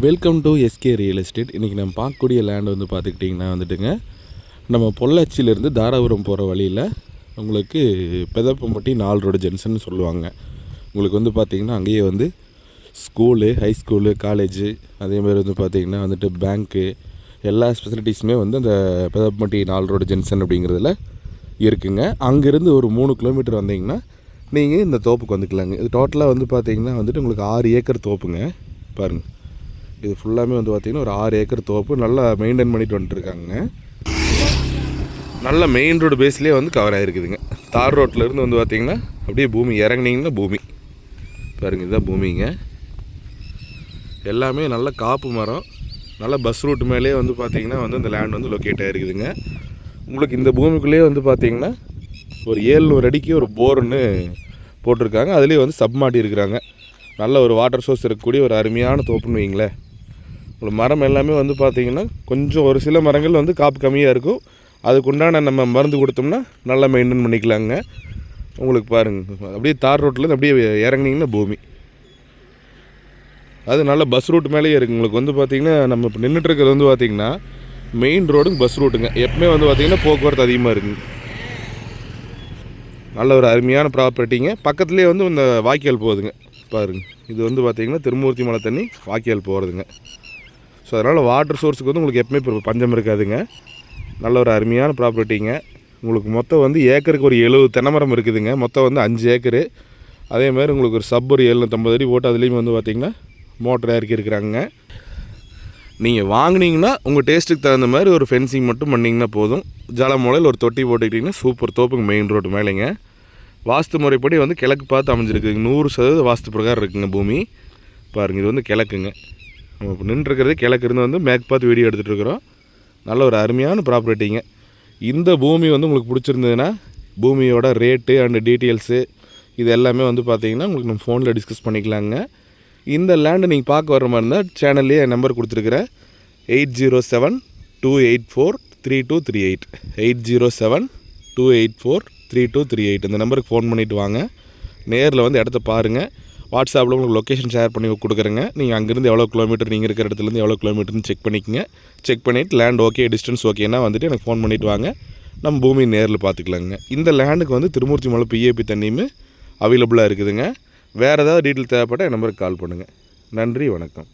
Welcome to SK real estate இன்றைக்கி நம்ம பார்க்கக்கூடிய லேண்ட் வந்து பார்த்துக்கிட்டிங்கன்னா வந்துட்டுங்க நம்ம பொள்ளாச்சியிலேருந்து தாராபுரம் போகிற வழியில் உங்களுக்கு பெதப்பம்பட்டி நாலு ரோடு ஜென்ஷன் சொல்லுவாங்க. உங்களுக்கு வந்து பார்த்திங்கன்னா அங்கேயே வந்து ஸ்கூலு ஹை ஸ்கூலு காலேஜு அதேமாதிரி வந்து பார்த்திங்கன்னா வந்துட்டு பேங்க்கு எல்லா ஸ்பெசிலிட்டிஸுமே வந்து அந்த பெதப்பம்பட்டி நாலு ரோடு ஜென்ஷன் அப்படிங்கிறதுல இருக்குங்க. அங்கேருந்து ஒரு மூணு கிலோமீட்டர் வந்தீங்கன்னா நீங்கள் இந்த தோப்புக்கு வந்துக்கலாங்க. இது டோட்டலாக வந்து பார்த்திங்கன்னா வந்துட்டு உங்களுக்கு ஆறு ஏக்கர் தோப்புங்க. பாருங்கள் இது ஃபுல்லாமே வந்து பார்த்திங்கன்னா ஒரு ஆறு ஏக்கர் தோப்பு நல்லா மெயின்டைன் பண்ணிட்டு வந்துட்டுருக்காங்க. நல்ல மெயின் ரோடு பேஸ்லேயே வந்து கவர் ஆகிருக்குதுங்க தார் ரோட்லேருந்து வந்து பார்த்திங்கன்னா அப்படியே பூமி இறங்குனீங்கன்னா பூமி. பாருங்க இதுதான் பூமிங்க. எல்லாமே நல்ல காப்பு மரம். நல்ல பஸ் ரூட் மேலேயே வந்து பார்த்திங்கன்னா வந்து இந்த லேண்ட் வந்து லொக்கேட் ஆகிருக்குதுங்க உங்களுக்கு இந்த பூமிக்குள்ளேயே வந்து பார்த்திங்கன்னா ஒரு ஏழ்நூறு அடிக்கு ஒரு போர்னு போட்டிருக்காங்க. அதுலேயே வந்து சப் மாட்டி இருக்கிறாங்க. நல்ல ஒரு வாட்டர் சோர்ஸ் இருக்கக்கூடிய ஒரு அருமையான தோப்புன்னு வைங்களேன். உங்களுக்கு மரம் எல்லாமே வந்து பார்த்திங்கன்னா கொஞ்சம் ஒரு சில மரங்கள் வந்து காப்பு கம்மியாக இருக்கும். அதுக்குண்டான நம்ம மருந்து கொடுத்தோம்னா நல்லா மெயின்டைன் பண்ணிக்கலாங்க. உங்களுக்கு பாருங்கள் அப்படியே தார் ரோட்டில் அப்படியே இறங்குனீங்கன்னா பூமி. அது நல்ல பஸ் ரூட் மேலேயே இருக்குது உங்களுக்கு வந்து பார்த்திங்கன்னா நம்ம இப்போ நின்றுட்டு வந்து பார்த்திங்கன்னா மெயின் ரோடுங்க பஸ் ரூட்டுங்க எப்பவுமே வந்து பார்த்திங்கன்னா போக்குவரத்து அதிகமாக இருக்குங்க நல்ல ஒரு அருமையான ப்ராப்பர்ட்டிங்க பக்கத்துலேயே வந்து இந்த வாய்க்கால் போகுதுங்க. பாருங்க. இது வந்து பார்த்திங்கன்னா திருமூர்த்தி மலை தண்ணி வாய்க்கால் போகிறதுங்க ஸோ அதனால் வாட்டர் சோர்ஸுக்கு வந்து உங்களுக்கு எப்பவுமே இப்போ பஞ்சம் இருக்காதுங்க. நல்ல ஒரு அருமையான ப்ராப்பர்ட்டிங்க உங்களுக்கு மொத்தம் வந்து ஏக்கருக்கு ஒரு எழுபது தென்னமரம் இருக்குதுங்க. மொத்தம் வந்து அஞ்சு ஏக்கரு. அதே மாதிரி உங்களுக்கு ஒரு சப் ஒரு எழுநூற்றம்பது அடி போட்டு அதுலேயும் வந்து பார்த்திங்கன்னா மோட்டர் இறக்கி இருக்கிறாங்க நீங்கள் வாங்கினீங்கன்னா உங்கள் டேஸ்ட்டுக்கு தகுந்த மாதிரி ஒரு ஃபென்சிங் மட்டும் பண்ணிங்கன்னா போதும். ஜலமூலையில் ஒரு தொட்டி போட்டுக்கிட்டிங்கன்னா சூப்பர் தோப்புங்க மெயின் ரோடு மேலேங்க. வாஸ்து முறைப்படி வந்து கிழக்கு பார்த்து அமைஞ்சிருக்குங்க நூறு சதவீத வாஸ்து பிரகாரம் இருக்குங்க பூமி. பாருங்கள் இது வந்து கிழக்குங்க. நம்ம இப்போ நின்றுருக்கிறது. கிழக்கு இருந்து வந்து மேக் பார்த்து வீடியோ எடுத்துகிட்டு இருக்கிறோம் நல்ல ஒரு அருமையான ப்ராப்பர்ட்டிங்க இந்த பூமி வந்து உங்களுக்கு பிடிச்சிருந்ததுன்னா பூமியோட ரேட்டு அண்டு டீட்டெயில்ஸு இது எல்லாமே வந்து பார்த்திங்கன்னா உங்களுக்கு நம்ம ஃபோனில் டிஸ்கஸ் பண்ணிக்கலாங்க. இந்த லேண்டை நீங்கள் பார்க்க வர மாதிரி இருந்தால் சேனல்லையே என் நம்பர் கொடுத்துருக்குறேன் eight zero seven two eight four three two three eight eight zero seven two eight four three two three eight இந்த நம்பருக்கு ஃபோன் பண்ணிவிட்டு வாங்க. நேரில் வந்து இடத்த பாருங்கள் வாட்ஸ்அப்பில் உங்களுக்கு லொக்கேஷன் ஷேர் பண்ணி கொடுக்குறேங்க. நீங்கள் அங்கேருந்து எவ்வளோ கிலோமீட்டர் நீங்கள் இருக்கிற இடத்துலேருந்து எவ்வளோ கிலோமீட்டர்னு செக் பண்ணிக்கங்க. செக் பண்ணிவிட்டு லேண்ட் ஓகே டிஸ்டன்ஸ் ஓகேனா வந்துட்டு எனக்கு ஃபோன் பண்ணிவிட்டு வாங்க. நம்ம பூமி நேரில் பார்த்துக்கலாங்க. இந்த லேண்டுக்கு வந்து திருமூர்த்தி மலை பிஏபி தண்ணியுமே அவைலபிளாக இருக்குதுங்க. வேறு ஏதாவது டீட்டெயில் தேவைப்பட்டால் என் நம்பருக்கு கால் பண்ணுங்கள் நன்றி வணக்கம்.